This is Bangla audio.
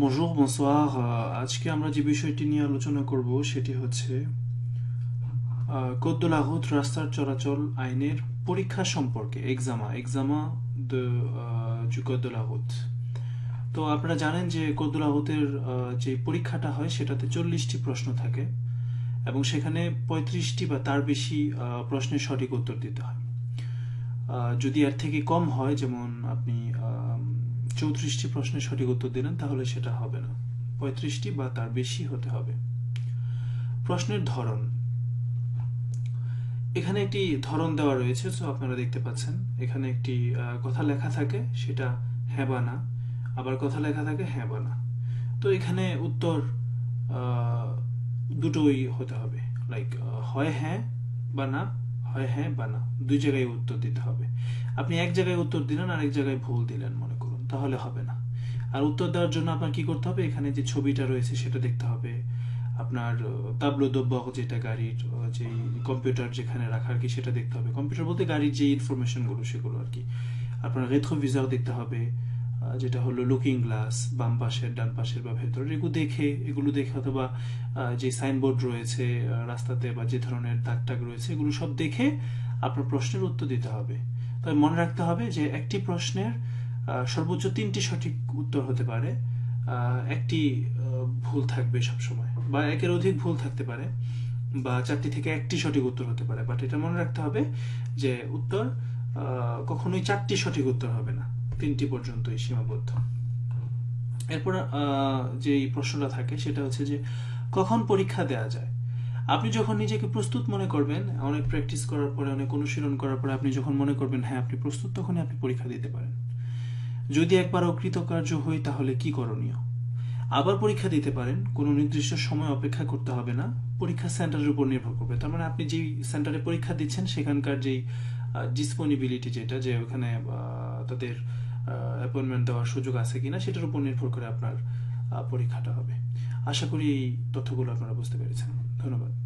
bonjour bonsoir আহ, আজকে আমরা যে বিষয়টি নিয়ে আলোচনা করব সেটি হচ্ছে কোদ la রাস্তার চলাচল আইনের পরীক্ষা সম্পর্কে এক্সামা এক্সামা de তো আপনারা জানেন যে কোদ la route এর আহ, যে পরীক্ষাটা হয় সেটাতে চল্লিশটি প্রশ্ন থাকে এবং সেখানে পঁয়ত্রিশটি বা তার বেশি প্রশ্নের সঠিক উত্তর দিতে হয়। যদি এর থেকে কম হয় যেমন আপনি চৌত্রিশটি প্রশ্নের সঠিক উত্তর দিলেন, তাহলে সেটা হবে না। পঁয়ত্রিশটি বা তার বেশি হতে হবে। প্রশ্নের ধরন। এখানে একটি ধরন দেওয়া রয়েছে তো আপনারা দেখতে পাচ্ছেন। এখানে একটি কথা লেখা থাকে, সেটা হ্যাঁ বা না। আবার কথা লেখা থাকে হ্যাঁ বা না। তো এখানে উত্তর দুটোই হতে হবে। লাইক হয় হ্যাঁ বা না, হয় হ্যাঁ বা না। দুই জায়গায় উত্তর দিতে হবে। আপনি এক জায়গায় উত্তর দিলেন আর এক জায়গায় ভুল দিলেন, মনে করুন। তাহলে হবে না। আর উত্তর দেওয়ার জন্য আপনার কি করতে হবে? এখানে যে ছবিটা রয়েছে সেটা দেখতে হবে। আপনার তাবলো দব্বক যেটা গাড়ির যে কম্পিউটার যেখানে রাখা আর কি সেটা দেখতে হবে। কম্পিউটার বলতে গাড়ির যে ইনফরমেশনগুলো সেগুলো আর কি। আপনার রেথ্রোভিজার দেখতে হবে যেটা হলো লুকিং গ্লাস বাম পাশের, ডান পাশের বা ভেতরের এগুলো দেখে এগুলো দেখে অথবা যে সাইনবোর্ড রয়েছে রাস্তাতে বা যে ধরনের দাগ টাগ রয়েছে, এগুলো সব দেখে আপনার প্রশ্নের উত্তর দিতে হবে। তবে মনে রাখতে হবে যে একটি প্রশ্নের সর্বোচ্চ তিনটি সঠিক উত্তর হতে পারে। একটি ভুল থাকবে সবসময়, বা একের অধিক ভুল থাকতে পারে, বা চারটি থেকে একটি সঠিক উত্তর হতে পারে। বাট এটা মনে রাখতে হবে যে উত্তর কখনোই চারটি সঠিক উত্তর হবে না। তিনটি পর্যন্তই সীমাবদ্ধ। এরপর যে প্রশ্নটা থাকে সেটা হচ্ছে যে কখন পরীক্ষা দেওয়া যায়? আপনি যখন নিজেকে প্রস্তুত মনে করবেন, অনেক প্র্যাকটিস করার পরে, অনেক অনুশীলন করার পরে আপনি যখন মনে করবেন হ্যাঁ আপনি প্রস্তুত, তখনই আপনি পরীক্ষা দিতে পারেন। যদি একবার অকৃতকার্য হই, তাহলে কি করণীয়? আবার পরীক্ষা দিতে পারেন, কোনো নির্দিষ্ট সময় অপেক্ষা করতে হবে না, পরীক্ষা সেন্টারের উপর নির্ভর করবে। তার মানে আপনি যেই সেন্টারে পরীক্ষা দিচ্ছেন, সেখানকার যেই ডিসপোনিবিলিটি যেটা, যে ওখানে তাদের অ্যাপয়েন্টমেন্ট দেওয়ার সুযোগ আছে কিনা, সেটার উপর নির্ভর করে আপনার পরীক্ষাটা হবে। আশা করি এই তথ্যগুলো আপনারা বুঝতে পেরেছেন। ধন্যবাদ।